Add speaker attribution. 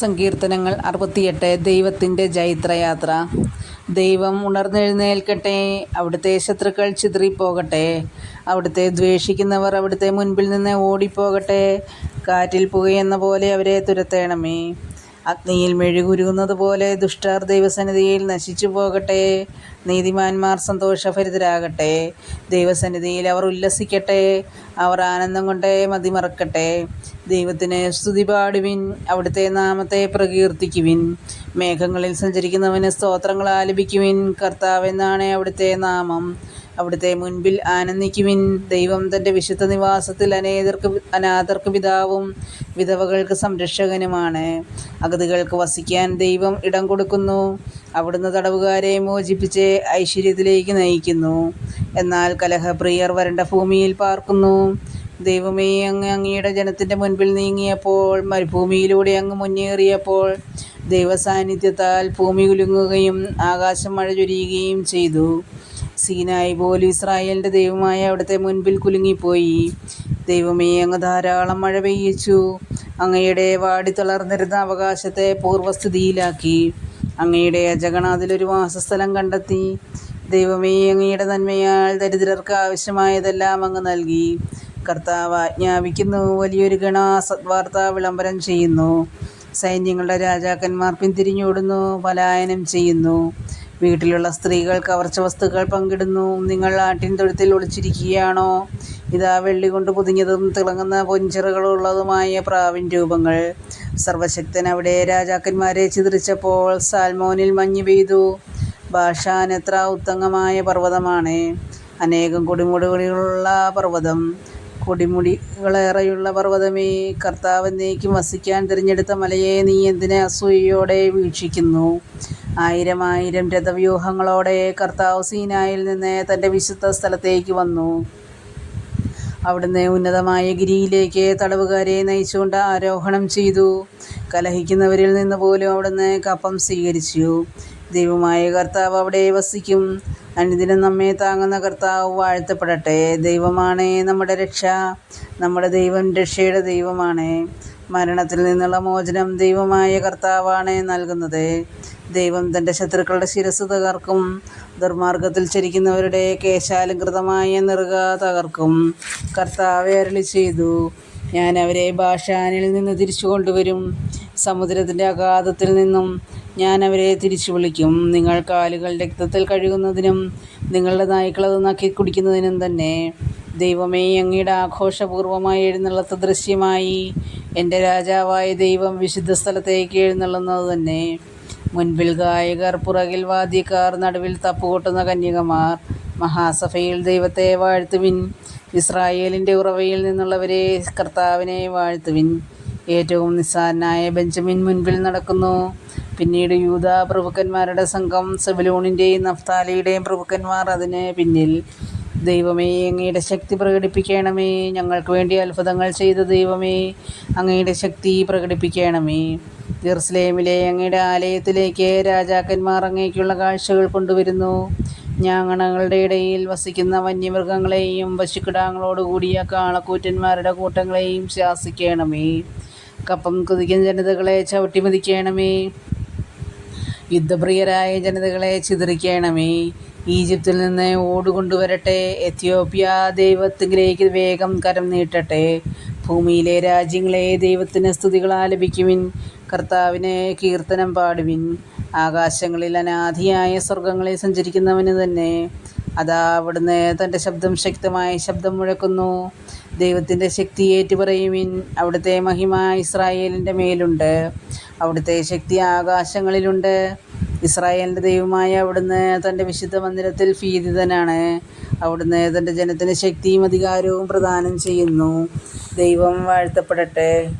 Speaker 1: സങ്കീർത്തനങ്ങൾ അറുപത്തിയെട്ട് ദൈവത്തിന്റെ ജൈത്രയാത്ര. ദൈവം ഉണർന്നെഴുന്നേൽക്കട്ടെ അവിടുത്തെ ശത്രുക്കൾ ചിതറിപ്പോകട്ടെ അവിടുത്തെ ദ്വേഷിക്കുന്നവർ അവിടുത്തെ മുൻപിൽ നിന്ന് ഓടിപ്പോകട്ടെ കാറ്റിൽ പുകയെന്ന പോലെ അവരെ തുരത്തേണമേ. അഗ്നിയിൽ മെഴുകുരുകുന്നത് പോലെ ദുഷ്ടർ ദൈവസന്നിധിയിൽ നശിച്ചു പോകട്ടെ. നീതിമാന്മാർ സന്തോഷഭരിതരാകട്ടെ. ദൈവസന്നിധിയിൽ അവർ ഉല്ലസിക്കട്ടെ. അവർ ആനന്ദം കൊണ്ടേ മതിമറക്കട്ടെ. ദൈവത്തിന് സ്തുതി പാടുവിൻ. അവിടുത്തെ നാമത്തെ പ്രകീർത്തിക്കുവിൻ. മേഘങ്ങളിൽ സഞ്ചരിക്കുന്നവന് സ്തോത്രങ്ങൾ ആലപിക്കുവിൻ. കർത്താവ് എന്നാണ് അവിടുത്തെ നാമം. അവിടുത്തെ മുൻപിൽ ആനന്ദിക്കുവിൻ ദൈവം തന്റെ വിശുദ്ധ നിവാസത്തിൽ അനേതർക്ക് അനാഥർക്ക് പിതാവും വിധവകൾക്ക് സംരക്ഷകനുമാണ്. അഗതികൾക്ക് വസിക്കാൻ ദൈവം ഇടം കൊടുക്കുന്നു. അവിടുന്ന് തടവുകാരെ മോചിപ്പിച്ച് ഐശ്വര്യത്തിലേക്ക് നയിക്കുന്നു. എന്നാൽ കലഹപ്രിയർ വരണ്ട ഭൂമിയിൽ പാർക്കുന്നു. ദൈവമേ അങ്ങ് അങ്ങയുടെ ജനത്തിന്റെ മുൻപിൽ നീങ്ങിയപ്പോൾ മരുഭൂമിയിലൂടെ അങ്ങ് മുന്നേറിയപ്പോൾ ദൈവസാന്നിധ്യത്താൽ ഭൂമി കുലുങ്ങുകയും ആകാശം മഴ ചൊരിയുകയും ചെയ്തു. സീനായി പോലും ഇസ്രായേലിന്റെ ദൈവമായ അവിടുത്തെ മുൻപിൽ കുലുങ്ങിപ്പോയി. ദൈവമേ അങ്ങ് ധാരാളം മഴ പെയ്യിച്ചു. അങ്ങയുടെ വാടി വാടിത്തളർന്നിരുന്ന അവകാശത്തെ പൂർവസ്ഥിതിയിലാക്കി അങ്ങയുടെ അജഗണ അതിലൊരു വാസസ്ഥലം കണ്ടെത്തി. ദൈവമേ അങ്ങയുടെ നന്മയാൽ ദരിദ്രർക്ക് ആവശ്യമായതെല്ലാം അങ്ങ് നൽകി. കർത്താവ് ആജ്ഞാപിക്കുന്നു വലിയൊരു ഗണ സദ്വാർത്ത വിളംബരം ചെയ്യുന്നു. സൈന്യങ്ങളുടെ രാജാക്കന്മാർ പിന്തിരിഞ്ഞോടുന്നു പലായനം ചെയ്യുന്നു. വീട്ടിലുള്ള സ്ത്രീകൾ കവർച്ച വസ്തുക്കൾ പങ്കിടുന്നു. നിങ്ങൾ ആട്ടിൻ തൊഴുത്തിൽ ഒളിച്ചിരിക്കുകയാണോ? ഇതാ വെള്ളി കൊണ്ട് പൊതിഞ്ഞതും തിളങ്ങുന്ന പൊഞ്ചിറകളുള്ളതുമായ പ്രാവിൻ രൂപങ്ങൾ. സർവശക്തൻ അവിടെ രാജാക്കന്മാരെ ചിതറിച്ചപ്പോൾ സാൽമോനിൽ മഞ്ഞ് പെയ്തു. ഭാഷാൻ എത്ര ഉത്തങ്ങമായ പർവതമാണ്. അനേകം കൊടിമുടികളുള്ള പർവതം. കൊടിമുടികളേറെയുള്ള പർവതമേ കർത്താവ് നീക്കി വസിക്കാൻ തിരഞ്ഞെടുത്ത മലയെ നീ എന്തിനെ അസൂയയോടെ വീക്ഷിക്കുന്നു? ആയിരം ആയിരം രഥവ്യൂഹങ്ങളോടെ കർത്താവ് സീനായിൽ നിന്ന് തന്റെ വിശുദ്ധ സ്ഥലത്തേക്ക് വന്നു. അവിടുന്ന് ഉന്നതമായ ഗിരിയിലേക്ക് തടവുകാരെ നയിച്ചുകൊണ്ട് ആരോഹണം ചെയ്തു. കലഹിക്കുന്നവരിൽ നിന്ന് പോലും അവിടുന്ന് കപ്പം സ്വീകരിച്ചു. ദൈവമായ കർത്താവ് അവിടെ വസിക്കും. അനുദിനം നമ്മെ താങ്ങുന്ന കർത്താവ് വാഴ്ത്തപ്പെടട്ടെ. ദൈവമാണ് നമ്മുടെ രക്ഷ. നമ്മുടെ ദൈവം രക്ഷയുടെ ദൈവമാണ്. മരണത്തിൽ നിന്നുള്ള മോചനം ദൈവമായ കർത്താവാണ് നൽകുന്നത്. ദൈവം തന്റെ ശത്രുക്കളുടെ ശിരസ് തകർക്കും. ദുർമാർഗത്തിൽ ചരിക്കുന്നവരുടെ കേശാലംകൃതമായ നിറുക തകർക്കും. കർത്താവ് അരളി ചെയ്തു ഞാൻ അവരെ ഭാഷാനിൽ നിന്ന് തിരിച്ചു കൊണ്ടുവരും. സമുദ്രത്തിന്റെ അഗാധത്തിൽ നിന്നും ഞാൻ അവരെ തിരിച്ചു വിളിക്കും. നിങ്ങൾ കാലുകൾ രക്തത്തിൽ കഴുകുന്നതിനും നിങ്ങളുടെ നായ്ക്കളത് നക്കി കുടിക്കുന്നതിനും തന്നെ. ദൈവമേ അങ്ങയുടെ ആഘോഷപൂർവമായി എഴുന്നള്ളത്ത ദൃശ്യമായി. എന്റെ രാജാവായ ദൈവം വിശുദ്ധ സ്ഥലത്തേക്ക് എഴുന്നള്ളുന്നത് തന്നെ. മുൻപിൽ ഗായകർ പുറകിൽ വാദ്യക്കാർ നടുവിൽ തപ്പുകൊട്ടുന്ന കന്യകമാർ മഹാസഭയിൽ ദൈവത്തെ വാഴ്ത്തുവിൻ ഇസ്രായേലിന്റെ ഉറവയിൽ നിന്നുള്ളവരെ കർത്താവിനെ വാഴ്ത്തുവിൻ. ഏറ്റവും നിസ്സാരനായ ബെഞ്ചമിൻ മുൻപിൽ നടക്കുന്നു. പിന്നീട് യൂത പ്രഭുക്കന്മാരുടെ സംഘം സെബലൂണിന്റെയും നഫ്താലിയുടെയും പ്രഭുക്കന്മാർ അതിന് പിന്നിൽ ദൈവമേ അങ്ങയുടെ ശക്തി പ്രകടിപ്പിക്കണമേ. ഞങ്ങൾക്ക് വേണ്ടി അത്ഭുതങ്ങൾ ചെയ്ത ദൈവമേ അങ്ങയുടെ ശക്തി പ്രകടിപ്പിക്കണമേ. ജെറുസലേമിലെ അങ്ങയുടെ ആലയത്തിലേക്ക് രാജാക്കന്മാർ അങ്ങേക്കുള്ള കാഴ്ചകൾ കൊണ്ടുവരുന്നു. ഞാങ്ങണങ്ങളുടെ ഇടയിൽ വസിക്കുന്ന വന്യമൃഗങ്ങളെയും പശുക്കിടാങ്ങളോടുകൂടിയ കാളക്കൂറ്റന്മാരുടെ കൂട്ടങ്ങളെയും ശാസിക്കണമേ. കപ്പം കുതിക്കുന്ന ജനതകളെ ചവിട്ടിമതിക്കണമേ. യുദ്ധപ്രിയരായ ജനതകളെ ചിതറിക്കണമേ. ഈജിപ്തിൽ നിന്ന് ഓടുകൊണ്ടുവരട്ടെ. എത്യോപ്യ ദൈവത്തിലേക്ക് വേഗം കരം നീട്ടട്ടെ. ഭൂമിയിലെ രാജ്യങ്ങളെ ദൈവത്തിന് സ്തുതികൾ ആലപിക്കുവിൻ കർത്താവിനെ കീർത്തനം പാടുവിൻ. ആകാശങ്ങളിൽ അനാധിയായ സ്വർഗങ്ങളിൽ സഞ്ചരിക്കുന്നവന് തന്നെ. അതാ അവിടുന്ന് തന്റെ ശബ്ദം ശക്തമായ ശബ്ദം മുഴക്കുന്നു. ദൈവത്തിന്റെ ശക്തി ഏറ്റുപറയുവിൻ. അവിടുത്തെ മഹിമ ഇസ്രായേലിന്റെ മേലുണ്ട്. അവിടുത്തെ ശക്തി ആകാശങ്ങളിലുണ്ട്. ഇസ്രായേലിന്റെ ദൈവമായ അവിടുന്ന് തന്റെ വിശുദ്ധ മന്ദിരത്തിൽ ഭീതിതനാണ്. അവിടുന്ന് തന്റെ ജനത്തിന് ശക്തിയും അധികാരവും പ്രദാനം ചെയ്യുന്നു. ദൈവം വാഴ്ത്തപ്പെടട്ടെ.